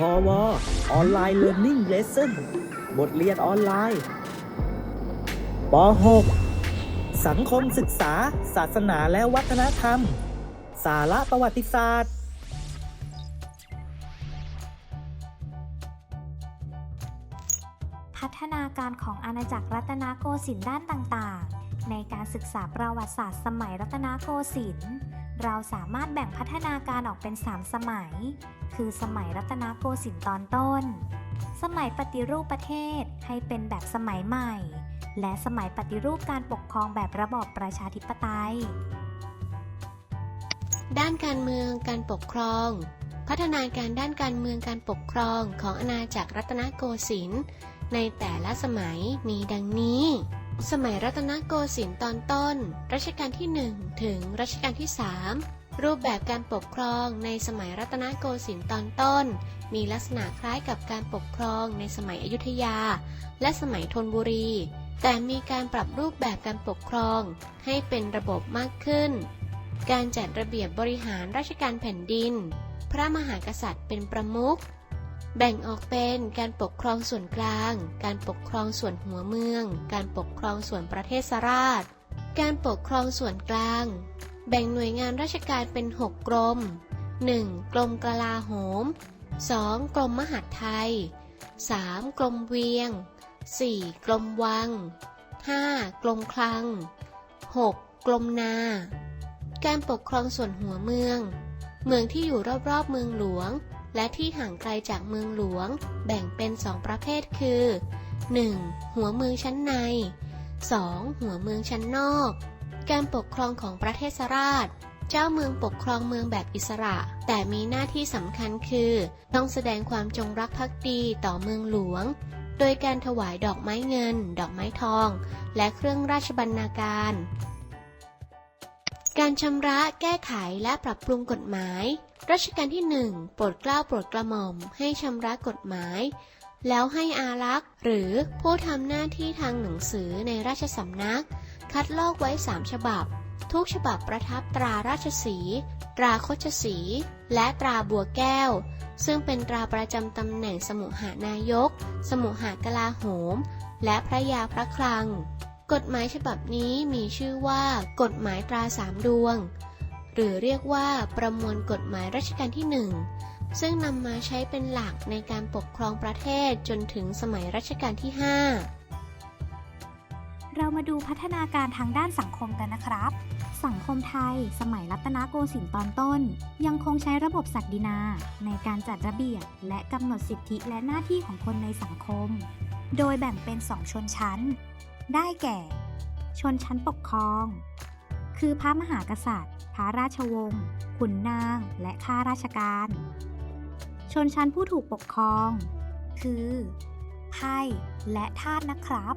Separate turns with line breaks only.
พอวออนไลน์เรียน i ิ g เลส s o n บทเรียนออนไลน์ป .6 สังคมศึกษา ศาสนาและวัฒนธรรม สาระประวัติศาสตร์
พัฒนาการของอาณาจักรรัตนโกสินทร์ด้านต่างๆ ในการศึกษาประวัติศาสตร์สมัยรัตนโกสินทร์ เราสามารถแบ่งพัฒนาการออกเป็น 3 สมัย คือสมัยรัตนโกสินทร์ตอนต้น สมัยปฏิรูปประเทศให้เป็นแบบสมัยใหม่ และสมัยปฏิรูปการปกครองแบบระบอบประชาธิปไตย
ด้านการเมืองการปกครอง พัฒนาการด้านการเมืองการปกครองของอาณาจักรรัตนโกสินทร์ในแต่ละสมัยมีดังนี้ สมัยรัตนโกสินทร์ตอนต้น รัชกาลที่ 1 ถึงรัชกาลที่ 3 รูปแบบการปกครองในสมัยรัตนโกสินทร์ตอนต้น มีลักษณะคล้ายกับการปกครองในสมัยอยุธยา และสมัยธนบุรี แต่มีการปรับรูปแบบการปกครองให้เป็นระบบมากขึ้น การจัดระเบียบบริหารราชการแผ่นดิน พระมหากษัตริย์เป็นประมุข แบ่งออกเป็นการปกครองส่วนกลาง การปกครองส่วนหัวเมือง การปกครองส่วนประเทศราช การปกครองส่วนกลาง แบ่งหน่วยงานราชการเป็น 6 กรม 1. กรมกลาโหม 2. กรมมหาดไทย 3. กรมเวียง 4. กรมวัง 5. กรมคลัง 6. กรมนา การปกครองส่วนหัวเมือง เมืองที่อยู่รอบๆเมืองหลวง และที่ห่างไกลจากเมืองหลวง แบ่งเป็นสองประเภทคือ 1. หัวเมืองชั้นใน 2. หัวเมืองชั้นนอก การปกครองของประเทศราช เจ้าเมืองปกครองเมืองแบบอิสระ แต่มีหน้าที่สำคัญคือ ต้องแสดงความจงรักภักดีต่อเมืองหลวง โดยการถวายดอกไม้เงิน ดอกไม้ทอง และเครื่องราชบรรณาการ การชำระแก้ไขและปรับปรุงกฎหมาย รัชกาลที่ 1 โปรดเกล้าโปรดกระหม่อมให้ชำระกฎหมาย แล้วให้อารักษ์หรือผู้ทำหน้าที่ทางหนังสือในราชสำนัก คัดลอกไว้ 3 ฉบับ ทุกฉบับประทับตราราชสี ตราโคชสี และตราบัวแก้ว ซึ่งเป็นตราประจำตำแหน่งสมุหานายก สมุหากลาโหม และพระยาพระคลัง กฎหมายฉบับนี้มีชื่อว่า กฎหมายตราสามดวง หรือเรียกว่าประมวลกฎหมายรัชกาลที่หนึ่งซึ่งนำมาใช้เป็นหลักในการปกครองประเทศจนถึงสมัยรัชกาลที่ 5
เรามาดูพัฒนาการทางด้านสังคมกันนะครับ สังคมไทย สมัยรัตนโกสินทร์ตอนต้น ยังคงใช้ระบบศักดินา ในการจัดระเบียบและกำหนดสิทธิและหน้าที่ของคนในสังคม โดยแบ่งเป็นสองชนชั้น ได้แก่ ชนชั้นปกครอง คือพระมหากษัตริย์ พระราชวงศ์ ขุนนาง และข้าราชการ ชนชั้นผู้ถูกปกครอง คือไพ่และทาสนะครับ